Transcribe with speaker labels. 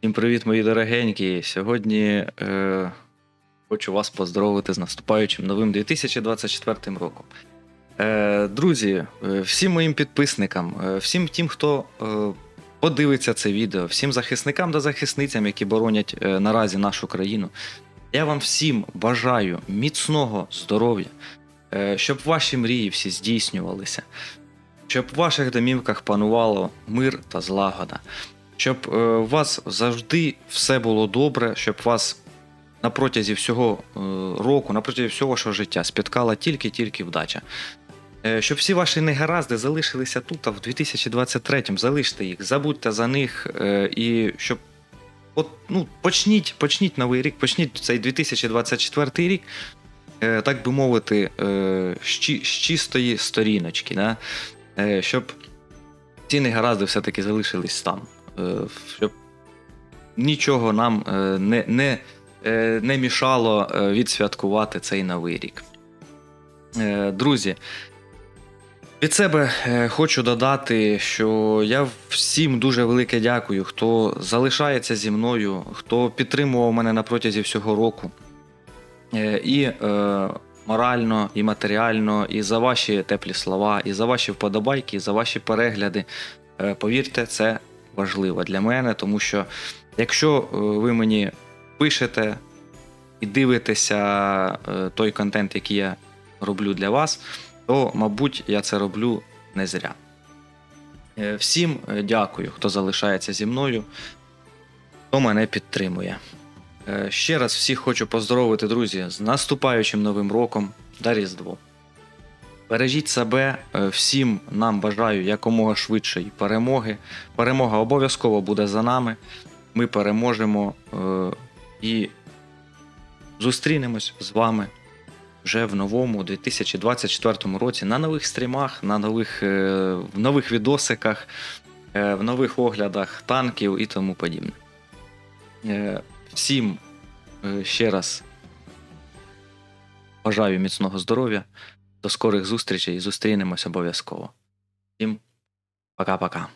Speaker 1: Всім привіт, мої дорогенькі. Сьогодні е, хочу вас поздоровити з наступаючим новим 2024 роком. Е, друзі, е, всім моїм підписникам, е, всім тим, хто е, подивиться це відео, всім захисникам та захисницям, які боронять е, наразі нашу країну. Я вам всім бажаю міцного здоров'я, е, щоб ваші мрії всі здійснювалися, щоб в ваших домівках панувало мир та злагода щоб е, у вас завжди все було добре, щоб вас на протязі всього е, року, на протязі всього вашого життя спіткала тільки-тільки вдача. Е, Щоб всі ваші негаразди залишилися тут, а в 2023-му залиште їх, забудьте за них е, і щоб. От, ну, почніть, почніть новий рік, почніть цей 2024 рік, е, так би мовити, е, з чистої сторіночки, да? е, щоб ці негаразди все-таки залишились там. Е, щоб нічого нам е, не, не, е, не мішало відсвяткувати цей новий рік. Друзі, від себе хочу додати, що я всім дуже велике дякую, хто залишається зі мною, хто підтримував мене на протязі всього року. І е, морально, і матеріально, і за ваші теплі слова, і за ваші вподобайки, і за ваші перегляди. Повірте, це важливо для мене, тому що якщо е, ви мені пишете і дивитеся е, той контент, який я роблю для вас, то, мабуть, я це роблю не зря. Е, Всім дякую, хто залишається зі мною, хто мене підтримує. Ще раз всіх хочу поздоровити, друзі, з наступаючим новим роком та Різдвом. Бережіть себе, е, всім нам бажаю якомога швидшої перемоги. Перемога обов'язково буде за нами. Ми переможемо е, і зустрінемось з вами вже в новому 2024 році на нових стрімах, на нових, е, в нових відосиках, в нових оглядах танків і тому подібне. Всім ще раз бажаю міцного здоров'я. До скорих зустрічей і зустрінемось обов'язково. Всім пока-пока.